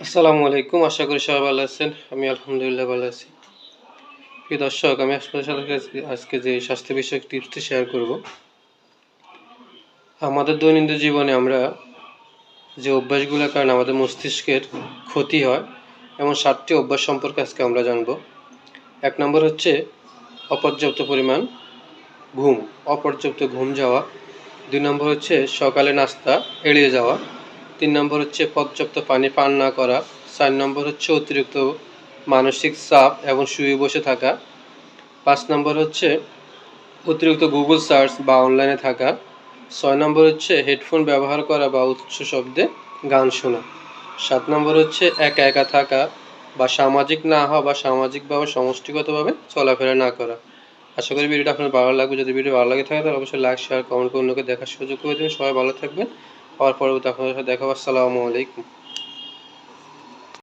আসসালামু আলাইকুম, আশা করি সবাই ভালো আছেন। আমি আলহামদুলিল্লাহ ভালো আছি। প্রিয় দর্শক, আমি আপনাদের সাথে আজকে- যে স্বাস্থ্য বিষয়ক টিপসটি শেয়ার করব। আমাদের দৈনন্দিন জীবনে আমরা যে অভ্যাসগুলোর কারণে আমাদের মস্তিষ্কের ক্ষতি হয়, এমন সাতটি অভ্যাস সম্পর্কে আজকে আমরা জানব। এক নম্বর হচ্ছে অপর্যাপ্ত পরিমাণ ঘুম, অপর্যাপ্ত ঘুম যাওয়া। দুই নম্বর হচ্ছে সকালে নাস্তা, এড়িয়ে যাওয়া। তিন নম্বর হচ্ছে পর্যাপ্ত পানি পান না করা। চার নম্বর হচ্ছে অতিরিক্ত মানসিক চাপ এবং শুয়ে বসে থাকা। পাঁচ নম্বর হচ্ছে অতিরিক্ত গুগল সার্চ বা অনলাইনে থাকা। ছয় নম্বর হচ্ছে হেডফোন ব্যবহার করা বা উচ্চ শব্দে গান শোনা। সাত নম্বর হচ্ছে একা একা থাকা বা সামাজিক না হওয়া বা সামাজিকভাবে সমষ্টিগতভাবে চলাফেরা না করা। আশা করি ভিডিওটা আপনার ভালো লাগবে। যদি ভিডিও ভালো লাগে থাকে তাহলে অবশ্যই লাইক শেয়ার কমেন্ট করে অন্যকে দেখার সুযোগ করে দেবেন। সবাই ভালো থাকবেন। আবার পরবর্তী আপনাদের সাথে দেখা হবে আসসালামু আলাইকুম।